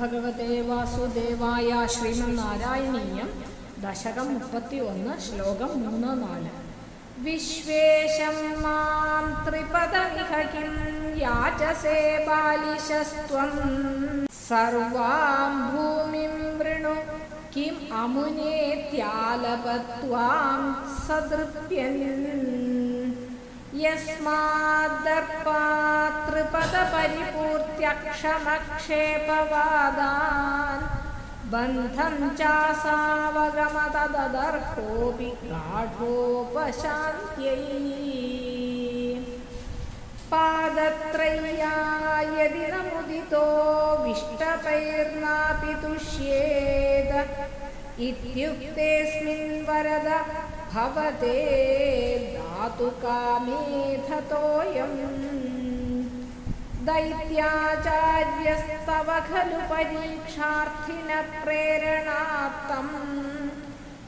ഭഗവതേ വാസുദേവായ ശ്രീമന്നാരായണീയം ദശകം മുപ്പത്തി ഒന്ന് ശ്ലോകം മൂന്ന് നാല്. വിശ്വേശം മാം ത്രിപദമിഹ കിം യാചസേ ബാലിശസ്ത്വം. സർവാം ഭൂമിം വൃണു കിം അമുനേത്യാലപത്വാം സദൃപ്യൻ. पदपरिपूर्त्यक्षमक्षेपवादान् बन्धं चासावगमतददर्कोऽपि गाढोपशान्त्यै। पादत्रय्या यदि न मुदितो विष्टपैर्नापि तुष्येद इत्युक्तेऽस्मिन् वरद भवते धातुकामेधतोऽयम् ദൈത്യാചാര്യസ്തവ ഖലു പരീക്ഷാർത്ഥിന പ്രേരണാത്തം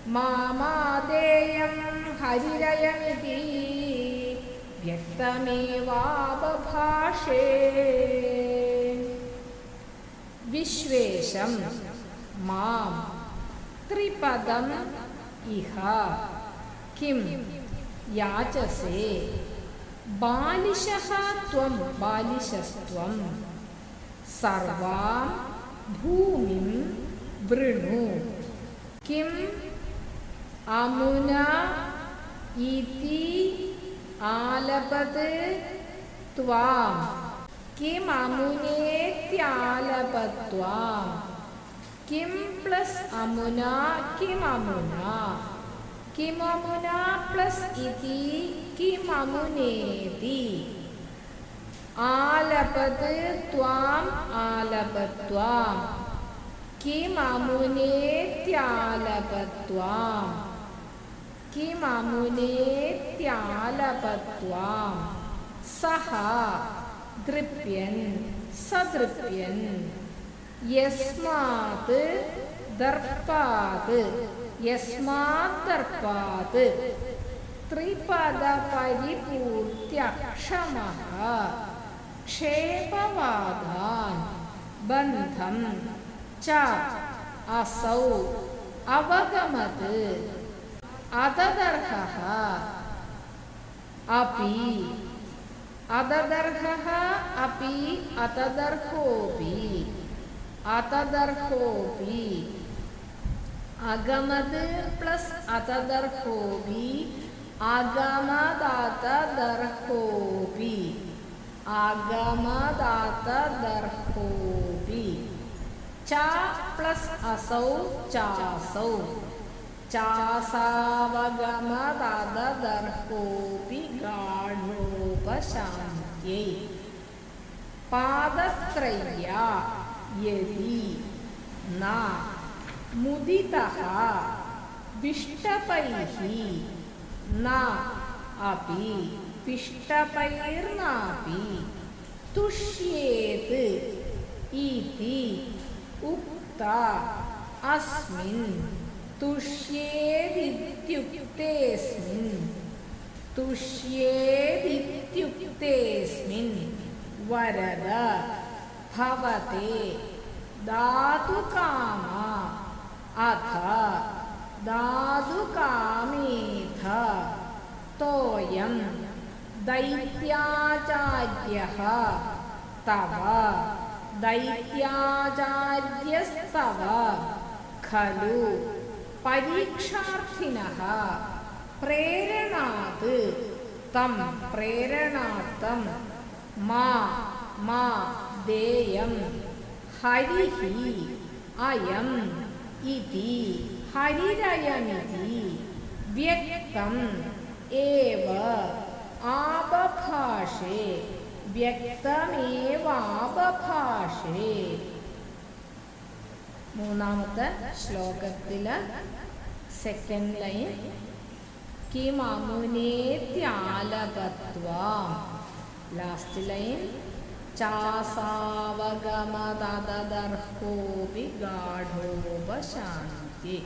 മാമാദേയം ഹരിരയമിതി വ്യക്തമേവാപഭാഷേ വിശ്വേശം മാം ത്രിപദം ഇഹ. കിം യാചസേ. ബാലിശഃ ത്വം ബാലിശസ്ത്വം. സർവാം ഭൂമിം വൃണു. കിം അമുന ഇതി ആലപത് ത്വാം. കിം അമുനേത്യാലപത്വാം. കിം പ്ലസ് അമുന കിം അമുന. കിം അമുന പ്ലസ് ഇതി കിം അമുനേതി ആലപത് ത്വാം ആലപത്വാം കിം അമുനേത്യാലപത്വാം കിം അമുനേത്യാലപത്വാം സഹ ദൃപ്യൻ സദൃപ്യൻ യസ്മാത് ദർപ്പാത് യസ്മാത് ദർപ്പാത് ത്രിപദ പരിപൂർത്യക്ഷമഃ ക്ഷേമവാദാൻ. ബന്ധം. ച. അസൗ. അവഗമത്. അതദർഹ അപി. അതദർഹ അപി. അതദർഹോപി. അതദർഹോപി. അഗമത് പ്ലസ് അതദർഹോപി അഗമദാതദർഹോപി അഗമദാതദർഹോപി ച പ്ലസ് അസൗ ചാസൗ ചാസാവഗമദർഹോപി ഗാഢോപശാന്ത്യൈ പാദത്രയ്യ യതി ന മുദിതഃ വിഷ്ടപൈഃ न അപി വിഷ്ടപൈർനാപി തുഷ്യേത് इति ഉക്ത अस्मिन् തുഷ്യേദിത്യുക്തേസ്മിൻ തുഷ്യേദിത്യുക്തേസ്മിൻ വരദ भवते ധാതുകാമ അഥ ധാതുകാമേഥ തോയം ദൈത്യാചാര്യഃ തവ ദൈത്യാചാര്യസ്തവ ഖലു പരീക്ഷാർത്ഥിനഃ പ്രേരണാത് തം പ്രേരണാർത്ഥം മാ മാ ദേയം ഹരിഹി അയം ഇതി ഹരിരയമിതി വ്യക്തം ഏവ ആപഭാഷേ വ്യക്തമേവാപഭാഷേ മൂന്നാമത്തെ ശ്ലോകത്തിൽ സെക്കൻഡ് ലൈൻ കിമമുനേത്യാലപത്വാം ലാസ്റ്റ് ലൈൻ ചാസാവഗമതദർഹോപി ഗാഢോപശാന്തി.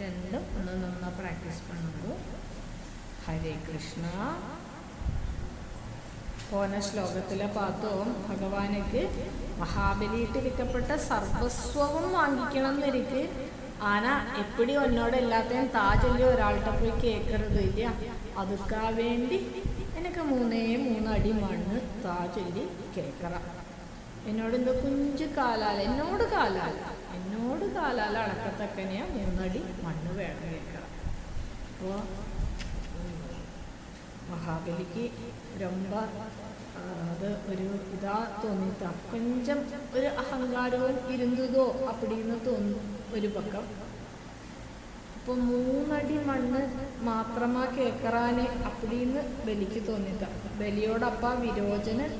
രണ്ടും ഒന്ന് നന്നാ പ്രാക്ടീസ് പണു ഹരേ കൃഷ്ണ. പോന ശ്ലോകത്തിലെ പാത്രവും ഭഗവാനക്ക് മഹാബലിയിട്ടിരിക്കപ്പെട്ട സർവസ്വവും വാങ്ങിക്കണം എന്നിരിക്ക് ആന എപ്പിടി ഒന്നോടെ എല്ലാത്തെയും താജല്യം ഒരാളുടെ പോയി കേൾക്കരുത് ഇല്ല. അതുക്കാ വേണ്ടി എന്നൊക്കെ മൂന്നേ മൂന്നടി മണ്ണ് താ കേക്കറ. എന്നോട് എന്തോ കുഞ്ച് കാലാല എന്നോട് കാലാല എന്നോട് കാലാല അടക്കത്തക്കനെയാ മൂന്നടി മണ്ണ് വേണം കേക്കറ. അപ്പോൾ മഹാബലിക്ക് രൊമ്പ അത് ഒരു ഇതാ തോന്നിത്ത കൊഞ്ചം ഒരു അഹങ്കാരവും ഇരുന്നതോ അപ്പടിന്ന് തോന്നും ഒരു പക്കം. ഇപ്പൊ മൂന്നടി മണ്ണ് മാത്രമാ കേക്കറാന് അപ്പടിന്ന് ബലിക്ക് തോന്നിട്ട ബലിയോടപ്പ വിരോചനൻ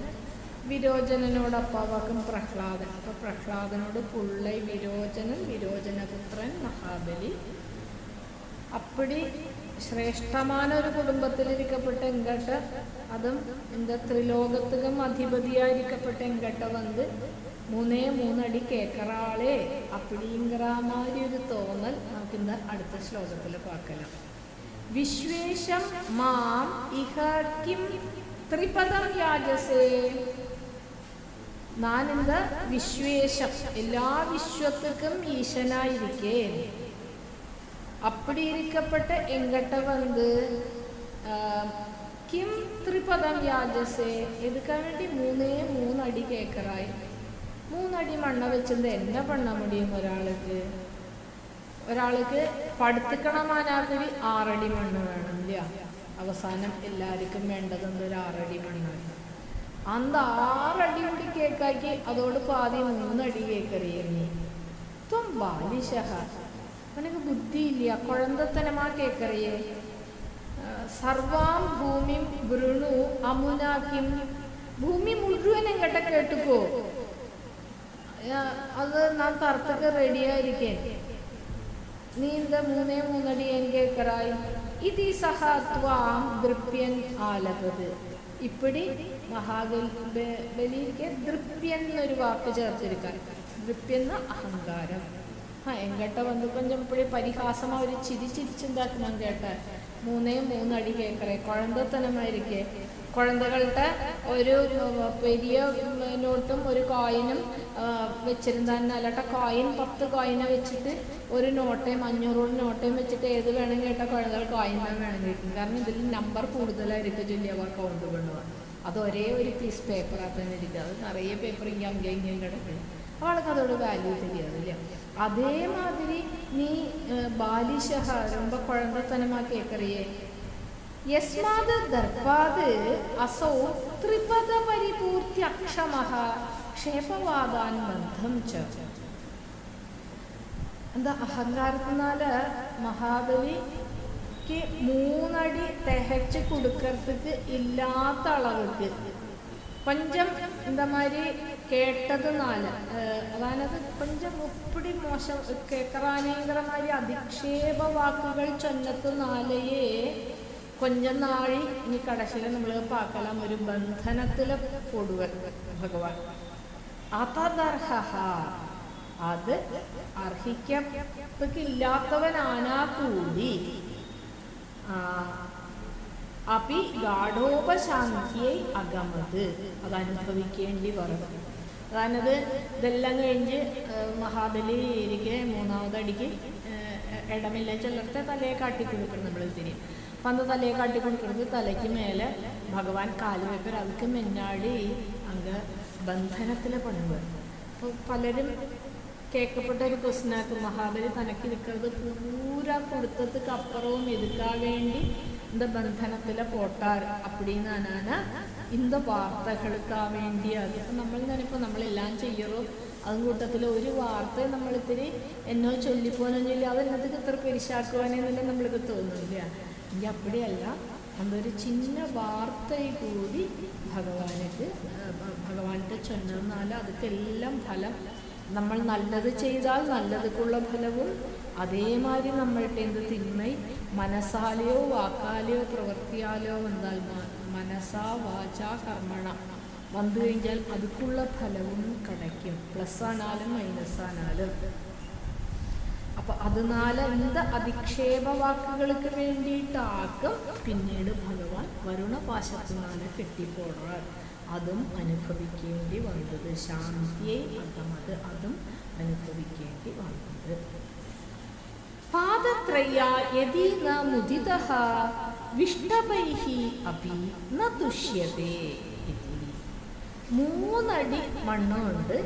വിരോചനനോടപ്പാവാക്കും പ്രഹ്ലാദൻ. അപ്പൊ പ്രഹ്ലാദനോട് പുള്ളൈ വിരോചനൻ വിരോചനപുത്രൻ മഹാബലി. അപ്പടി ശ്രേഷ്ഠമായ ഒരു കുടുംബത്തിലിരിക്കപ്പെട്ട എങ്കട്ട് അതും എന്താ ത്രിലോകത്തുകം അധിപതിയായിരിക്കപ്പെട്ട എങ്കട്ട വന്ന് മൂന്നേ മൂന്നടി കേക്കറാളെ അപ്പിടീങ്കറാമാരി ഒരു തോന്നൽ നമുക്ക് ഇന്ന് അടുത്ത ശ്ലോകത്തിൽ പാക്കലാം. വിശ്വേഷം മാം ഇഹ കിം ത്രിപദം യാജസേ. നാനെന്ത്? വിശ്വേഷം എല്ലാ വിശ്വത്തിക്കും ഈശനായിരിക്കേ. அப்படி இருக்கப்பட்ட எங்கிட்ட வந்து ஆஹ், கிம் ത്രിപദം യാജസേ എതുക്കാൻ വേണ്ടി മൂന്നേ മൂന്നടി കേക്കറായി മൂന്നടി മണ്ണ വെച്ചത് എന്നെ പണ്ണ മുടിയും ഒരാൾക്ക് ഒരാൾക്ക് പടുത്തുക്കണമാനാക്കൊരു ആറടി മണ്ണ് വേണം ഇല്ല അവസാനം എല്ലാവർക്കും വേണ്ടത് ഒരു ആറടി മണ്ണാണ് അന്ത ആറടി കൂടി കേക്കാക്കി അതോട് പാതി മൂന്നടി കേക്കറിയങ്ങി ത്വം ബാലിശഹ അവനക്ക് ബുദ്ധിയില്ല. കുഴന്തത്തനമാ കേക്കറിയേ. സർവാം ഭൂമി വൃണു അമുനാക്കിം. ഭൂമി മുഴുവൻ എങ്ങട്ട കേട്ടുക്കോ? അത് നാൻ തറത്തൊക്കെ റെഡിയായിരിക്കേ നീ എന്താ മൂന്നേ മൂന്നടി ഞാൻ കേക്കറായി? ഇതി സഹ ത്വാം ദൃപ്യൻ ആലപത്. ഇപ്പടി മഹാബലിക്ക് ദൃപ്യൻ എന്നൊരു വാക്ക് ചേർത്തിരിക്കാൻ. ദൃപ്യെന്ന അഹങ്കാരം. ആ എങ്കട്ട വന്ന് കൊഞ്ചം ഇപ്പടി പരിഹാസം അവർ ചിരി ചിരിച്ചുണ്ടാക്കണം കേട്ട. മൂന്നേ മൂന്നടി കേക്കറേ. കുഴന്തത്തനമായിരിക്കേ. കുഴന്തകളുടെ ഒരു പെരിയ നോട്ടും ഒരു കോയിനും വെച്ചിരുന്നാൽ അല്ലാട്ട കോയിൻ പത്ത് കോയിനെ വെച്ചിട്ട് ഒരു നോട്ടയും അഞ്ഞൂറ് നോട്ടയും വെച്ചിട്ട് ഏത് വേണം കേട്ട കുഴന്തകൾ കോയിൻ വേണം കിട്ടും കാരണം ഇതിൽ നമ്പർ കൂടുതലായിരിക്കും ചൊല്ലി അവർ കൗണ്ട് കൊണ്ടുപോകാൻ അത് ഒരേ ഒരു പീസ് പേപ്പറാണ് തന്നെ ഇരിക്കുക അത് നിറയെ പേപ്പർ ഇങ്ങനെ അങ്ങനെ ഇങ്ങനെ കിടക്കുന്നു അവൾക്ക് അതോട് വാല്യൂ ഇല്ല അതേമാതിരി നീ ബാലിശഹ ரொம்ப കുഴന്തത്തനമാക്കേക്കറിയേ. യസ്മാത് ദർഭാത് അസൗ ത്രിപദ പരിപൂർത്തി അക്ഷമഹ ക്ഷേപവാദാൻ ബന്ധം ച. എന്താ അഹങ്കാരത്തിനാല് മഹാബലിക്ക് മൂന്നടി തികച്ച് കൊടുക്കറത്തേക്ക് ഇല്ലാത്ത അളവ് പഞ്ചം എന്താ മാതിരി? കേട്ടത് നാല്. അതായത് കൊഞ്ചം ഒപ്പിടി മോശം കേക്കറാനേന്ദ്രമായ അധിക്ഷേപ വാക്കുകൾ ചൊന്നത്ത് നാലയെ കൊഞ്ചം നാഴി ഇനി കടശില നമ്മൾ പാക്കലാം ഒരു ബന്ധനത്തിലെ കൊടുവൻ ഭഗവാൻ. അതദർഹ അത് അർഹിക്കത്തക്കില്ലാത്തവനാനാ കൂടി. അപ്പി ഗാഢോപശാന്തിയെ അകമത് അത് അനുഭവിക്കേണ്ടി പറഞ്ഞു അതായത് ഇതെല്ലാം കഴിഞ്ഞ് മഹാബലി എനിക്ക് മൂന്നാമതടിക്ക് ഇടമില്ല. ചിലർത്തെ തലയെ കാട്ടിക്കൊടുക്കണം നമ്മൾ ഇതിന്. അപ്പം അന്ന് തലയെ കാട്ടിക്കൊടുക്കുന്നത് തലയ്ക്ക് മേലെ ഭഗവാൻ കാലുവെപ്പർ അതിക്ക് മെന്നാടി അങ്ങ് ബന്ധനത്തിലെ പണിവ്. അപ്പോൾ പലരും കേൾക്കപ്പെട്ട ഒരു ക്വസ്റ്റിനകത്ത് മഹാബലി തനക്ക് നിൽക്കുന്നത് പൂരാ കൊടുത്തതുക്ക് അപ്പുറവും എതുക്കാൻ വേണ്ടി இந்த ബന്ധനത്തിലെ പോട്ടാർ അപ്പടിന്നാണ് இந்த വാർത്തകൾക്കാ വേണ്ടി അത് ഇപ്പം നമ്മൾ ഞാനിപ്പോൾ നമ്മളെല്ലാം ചെയ്യറോ അതും കൂട്ടത്തിൽ ഒരു വാർത്ത നമ്മൾ ഇത്തിരി എന്നോ ചൊല്ലിപ്പോനോ ചൊല്ലി അത് എന്നത്തേക്ക് ഇത്ര പെരിശാക്കുവാനെന്നല്ല നമ്മൾക്ക് തോന്നുന്നില്ല എങ്കിൽ അപ്പടിയല്ല അതൊരു ചിന്ന വാർത്തയെ കൂടി ഭഗവാനക്ക് ഭഗവാന്റെ ചൊന്നാൽ അതൊക്കെല്ലാം ഫലം നമ്മൾ നല്ലത് ചെയ്താൽ നല്ലതുക്കുള്ള ഫലവും അതേമാതിരി നമ്മളുടെ എന്ത് തിന്മൈ മനസ്സാലെയോ വാക്കാലെയോ പ്രവൃത്തിയാലോ വന്നാൽ മനസ്സാ വാച കർമ്മണ. വന്നു കഴിഞ്ഞാൽ അതുക്കുള്ള ഫലവും കിടയ്ക്കും. Plus ആണാലും minus ആണാലും. അപ്പൊ അതിനാല് എന്ത് അധിക്ഷേപ വാക്കുകൾക്ക് വേണ്ടിയിട്ടാക്കും പിന്നീട് ഭഗവാൻ വരുണപാശത്തിനാല് കെട്ടിപ്പോടാൻ അതും അനുഭവിക്കേണ്ടി വന്നത്. ശാന്തിയെ അകമത് അതും അനുഭവിക്കേണ്ടി വന്നത്. പാദത്രയ യതി ന മുദിതഃ വിഷ്ടഭൈഃ അപി ന തുഷ്യതേ മൂന്നടി മണ്ണുണ്ട്.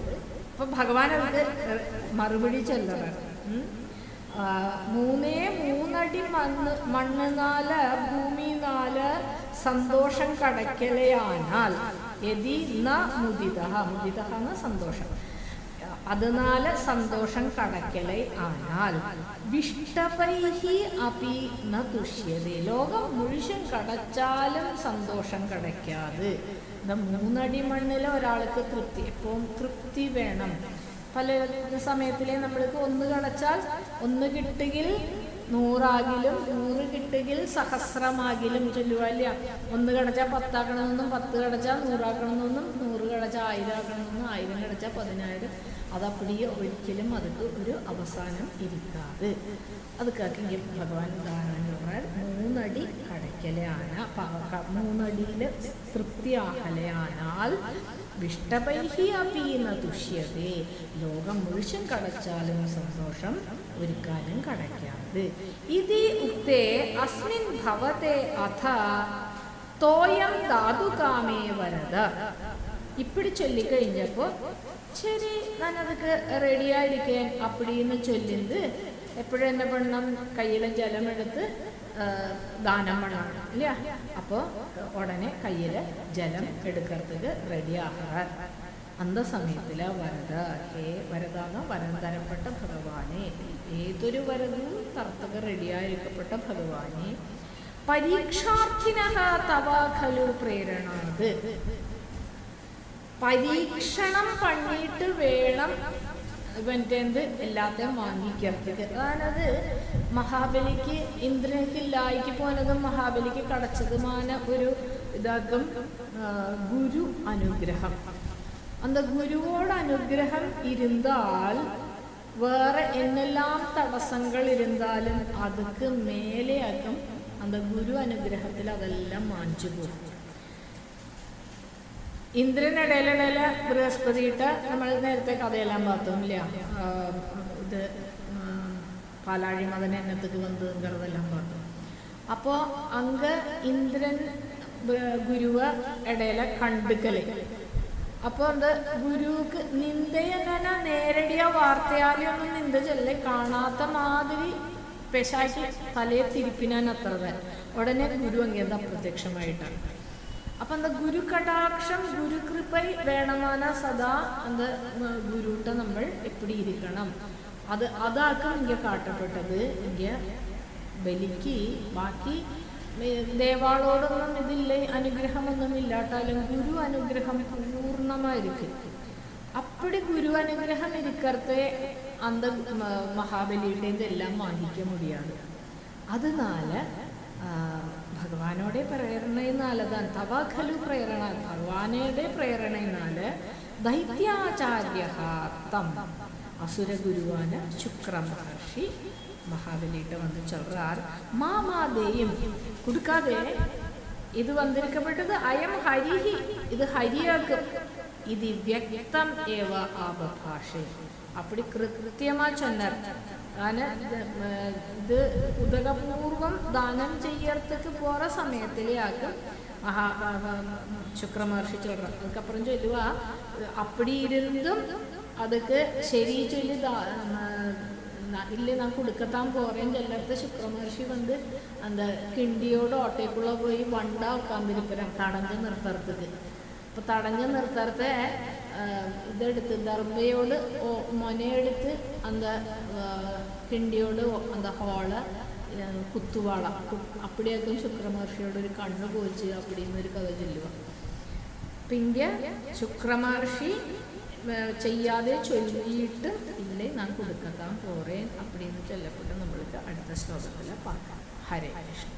അപ്പൊ ഭഗവാൻ അവർക്ക് മറുപടി ചൊല്ലണം. മൂന്നേ മൂന്നടി മണ്ണ് ഭൂമി നാല് സന്തോഷം കടക്കലയാനാൽ യതി ന മുദിത മുദിത സന്തോഷം. അതിനാല് സന്തോഷം കടക്കലൈ ആനാൽ വിഷ്ടപൈഹി അപി ന തുഷ്യതേ. ലോകം മുഴുവൻ കടച്ചാലും സന്തോഷം കടയ്ക്കാതെ. മൂന്നടി മണ്ണിൽ ഒരാൾക്ക് തൃപ്തി. എപ്പോഴും തൃപ്തി വേണം. പല സമയത്തിലെ നമ്മൾക്ക് ഒന്ന് കടച്ചാൽ ഒന്ന് കിട്ടുകിൽ നൂറാകിലും നൂറ് കിട്ടുകിൽ സഹസ്രമാകിലും ചൊല്ലുവല്ല ഒന്ന് കടച്ചാൽ പത്താക്കണമെന്നും പത്ത് കടച്ചാൽ നൂറാക്കണമെന്നും നൂറ് കടച്ചാൽ ആയിരം ആക്കണമെന്നും ആയിരം കടച്ചാൽ പതിനായിരം. അതപ്പടി ഒരിക്കലും അതൊക്കെ ഒരു അവസാനം ഇരിക്കാതെ. അത് കേൾക്കെങ്കിൽ ഭഗവാൻ ഉദാഹരണം പറഞ്ഞാൽ മൂന്നടി കടയ്ക്കലയാണ് മൂന്നടിയിൽ തൃപ്തിയാകലയാനാൽ വിഷ്ടപൈഹി അപീന തുഷ്യതേ. ലോകം മുഴുവൻ കടച്ചാലും സന്തോഷം ഒരിക്കലും കടയ്ക്കാതെ ഇതി ഉക്തേ അസ്മിൻ ഭവത്തെ അഥ തോയം ധാതുകാമേ വരത ഇപ്പിടി ചൊല്ലിക്കഴിഞ്ഞപ്പോൾ ശരി ഞാനതൊക്കെ റെഡിയായിരിക്കാൻ അപ്പിടിന്ന് ചൊല്ലിന്ത് എപ്പോഴെന്നെ പെണ്ണം കയ്യിലെ ജലമെടുത്ത് ദാനം പണമാണ് ഇല്ല അപ്പോൾ ഉടനെ കയ്യിൽ ജലം എടുക്കറത്തുക്ക് റെഡി ആകാർ അന്ത സമയത്തില വരദ. ഹേ വരദാന്ന്? വരം തരപ്പെട്ട ഭഗവാനെ. ഏതൊരു വരവും തർത്തക റെഡിയായിരിക്കപ്പെട്ട ഭഗവാനെ. പരീക്ഷാർത്ഥിനഹ തവാഖലു പ്രേരണാത്. പരീക്ഷണം പണിയിട്ട് വേണം മറ്റേ എന്ത്? എല്ലാത്തെയും വാങ്ങിക്കരുത്. അതാണത് മഹാബലിക്ക് ഇന്ദ്രനിക്ക് ലായിക്ക് പോനതും മഹാബലിക്ക് കടച്ചതുമായ ഒരു ഇതാക്കും ഗുരു അനുഗ്രഹം. അന്ത ഗുരുവോട് അനുഗ്രഹം ഇരുന്നാൽ വേറെ എന്നെല്ലാം തടസ്സങ്ങൾ ഇരുന്നാലും അതൊക്കെ മേലെയാക്കും. അന്ത ഗുരു അനുഗ്രഹത്തിൽ അതെല്ലാം മാഞ്ചു പോകും. ഇന്ദ്രനിടയിലിടയിൽ ബൃഹസ്പതിയിട്ട് നമ്മൾ നേരത്തെ കഥയെല്ലാം പാത്തും ഇല്ല ഇത് പാലാഴി മതൻ എന്നത്തേക്ക് വന്നു എന്നുള്ളതെല്ലാം പാത്തും. അപ്പോ അങ്ക് ഇന്ദ്രൻ ഗുരുവ ഇടയിലെ കണ്ടുക്കലേ. അപ്പൊ എന്താ ഗുരുക്ക് നിന്ദയെന്നെ നേരിടിയ വാർത്തയാലൊന്നും നിന്ദ ചൊല്ലേ? കാണാത്ത മാതിരി പെശാക്കി തലയെ തിരിപ്പിനാൻ അത്ര ഉടനെ ഗുരു അങ്ങനെ അപ്രത്യക്ഷമായിട്ടാണ്. അപ്പൊ എന്താ ഗുരു കടാക്ഷം ഗുരു കൃപൈ വേണമാന സദാ എന്ത ഗുരുട്ട നമ്മൾ എപ്പിടി ഇരിക്കണം. അത് അതാക്കും ഇങ്ങനെ കാട്ടപ്പെട്ടത്? ഇങ്ങനെ ബലിക്ക് ബാക്കി ദേവാളോടൊന്നും ഇതില്ല അനുഗ്രഹമൊന്നും ഇല്ലാട്ടാലും ഗുരു അനുഗ്രഹം പൂർണമായിരിക്കും. അപ്പടി ഗുരു അനുഗ്രഹം ഇരിക്കത്തെ അന്ത മഹാബലിയുടേത് എല്ലാം വാങ്ങിക്ക മുടിയാണ്. അതിനാല് ഭഗവാനോടെ പ്രേരണയെന്നാലതാൻ തവ ഖലു പ്രേരണ ഭഗവാനയുടെ പ്രേരണയെന്നാൽ ദൈത്യാചാര്യ അസുരഗുരുവാന് ശുക്ര മഹർഷി മഹാബലിയിട്ട് വന്ന് ചൊല്ലാർ മാമാതെയും കൊടുക്കാതെ ഇത് വന്നിരിക്കപ്പെട്ടത് അയം ഹരിഹി. ഇത് ഹരിയാക്ക്. ഇത് വ്യക്തം ഏവ ആപഭാഷ. അപ്പടി കൃത്യമാ ചെന്നാൽ താന് ഇത് ഉദകപൂർവം ദാനം ചെയ്യത്തക്ക് പോറ സമയത്തിലേക്കും മഹാ ശുക്രമഹർഷി ചൊല്ല അതുക്കപ്പുറം ചൊല്ലുവാ അപ്പടി ഇരുന്നും അതൊക്കെ ശരി ചൊല്ലി ഇല്ല നാ കൊടുക്കത്താൻ போகிறேன் ചെല്ലടുത്ത് ശുക്രമഹർഷി വന്ന് அந்த കിണ്ടിയോട് ഓട്ടേക്കുള്ള പോയി വണ്ട ഉക്കാന്തിരിപ്പരം തടഞ്ഞ നിർത്തറത്തത് അപ്പൊ തടഞ്ഞ നിർത്തറത്തെ ഇതെടുത്ത് ദർബയോട് മൊനയെടുത്ത് அந்த കിണ്ടിയോട് அந்த ഹോൾ കുത്തുവാള. അപ്പടിയാക്കും ശുക്രമഹർഷിയോട് ഒരു കണ്ണ് പോച്ച് അപ്പടിന്നൊരു കഥ ചൊല്ലുക പിങ്ക ശുക്രമഹർഷി ചെയ്യാതെ ചൊല്ലിയിട്ട് ഇല്ല ഞാൻ കൊടുക്കാൻ പോറേൻ അപ്പം ചെല്ലപ്പെട്ട് നമ്മൾക്ക് അടുത്ത ശ്ലോകത്തിൽ പാർക്കാം ഹരേ കൃഷ്ണ.